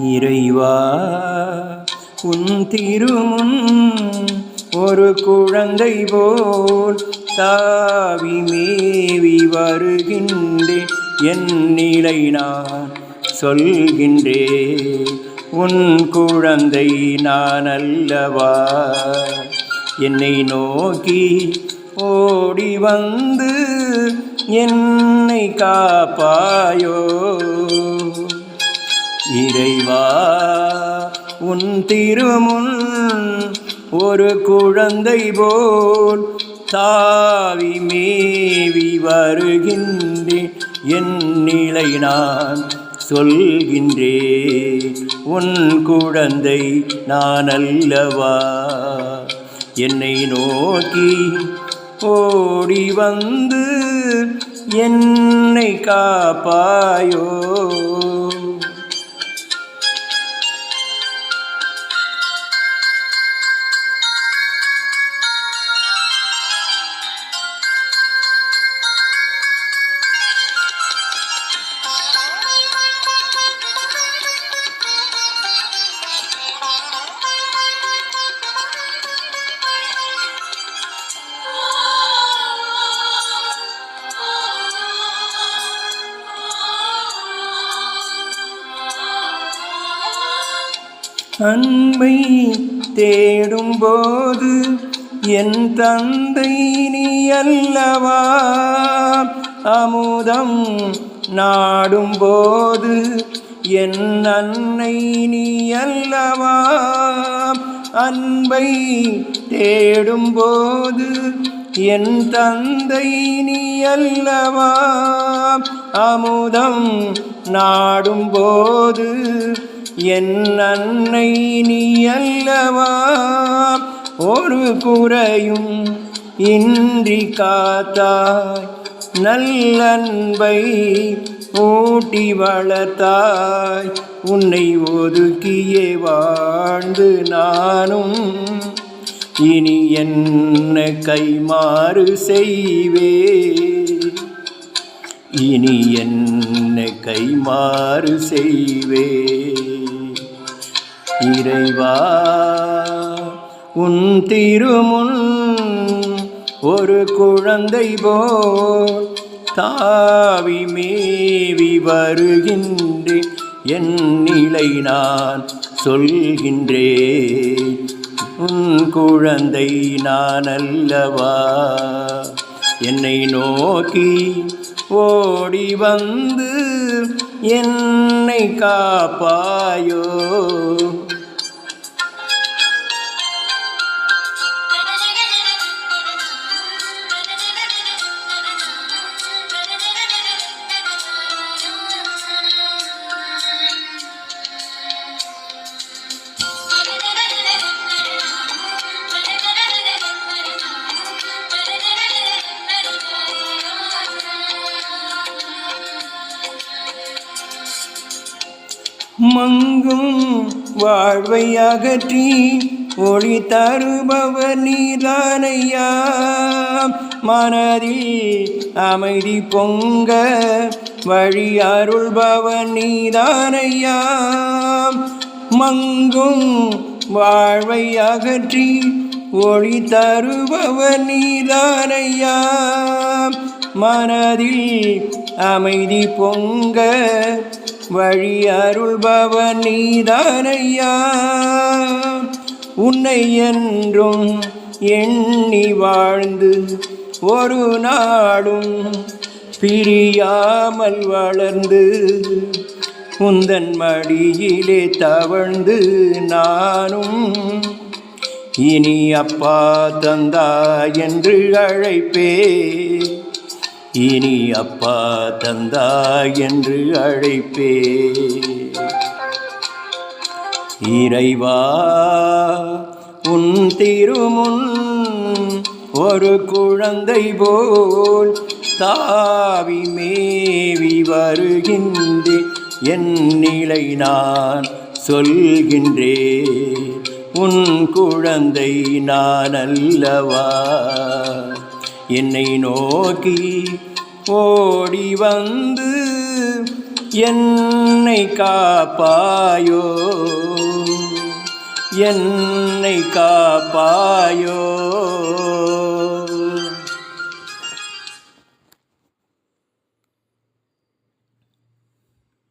இறைவா உன் திருமுன் ஒரு குழந்தை போல் தாவி மேவி வருகின்றேன் என் நிலை நான் சொல்கின்றேன் உன் குழந்தை நான் அல்லவா? என்னை நோக்கி ஓடி வந்து என்னை காப்பாயோ? இறைவா உன் திருமுன் ஒரு குழந்தை போல் தாவி மேவி வருகின்றேன். என் நிலை நான் சொல்கின்றேன். உன் குழந்தை நான் அல்லவா? என்னை நோக்கி ஓடி வந்து என்னை காப்பாயோ? அன்பை தேடும்போது என் தந்தை நீ அல்லவா? அமுதம் நாடும்போது என் அன்னை நீ அல்லவா? அன்பை தேடும்போது என் தந்தை நீ அல்லவா? அமுதம் நாடும்போது என் அன்னை நீ அல்லவா? ஒரு குறையும் இன்றி காத்தாய். நல்லன்பை ஊட்டி வளர்த்தாய். உன்னை ஒதுக்கியே வாழ்ந்து நானும். இனி என்ன கைமாறு செய்வே? இனி என்ன கைமாறு செய்வே? இறைவா உன் திருமுன் ஒரு குழந்தை போல் தாவி மேவி வருகின்றேன் என் நிலை நான் சொல்கின்றேன் உன் குழந்தை நான் அல்லவா என்னை நோக்கி ஓடி வந்து என்னை காப்பாயோ. மங்கும் வாழ்வை அகற்றி ஒளி தருபவர் நீதானையா மனதில் அமைதி பொங்க வழி அருள்பவர் நீதானையா மங்கும் வாழ்வை அகற்றி ஒளி தருபவர் நீதானையா மனதில் அமைதி பொங்க வழி அருள்பவன் நீதானையா உன்னை என்றும் எண்ணி வாழ்ந்து ஒரு நாடும் பிரியாமல் வளர்ந்து உந்தன் மடியிலே தவழ்ந்து நானும் இனி அப்பா தந்தா என்று அழைப்பே. இனி அப்பா தந்தா என்று அழைப்பே. இறைவா உன் திருமுன் ஒரு குழந்தை போல் தாவி மேவி வருகின்றேன் என் நிலை நான் சொல்கின்றே உன் குழந்தை நான் அல்லவா? என்னை நோக்கி ஓடி வந்து என்னை காப்பாயோ? என்னை காப்பாயோ?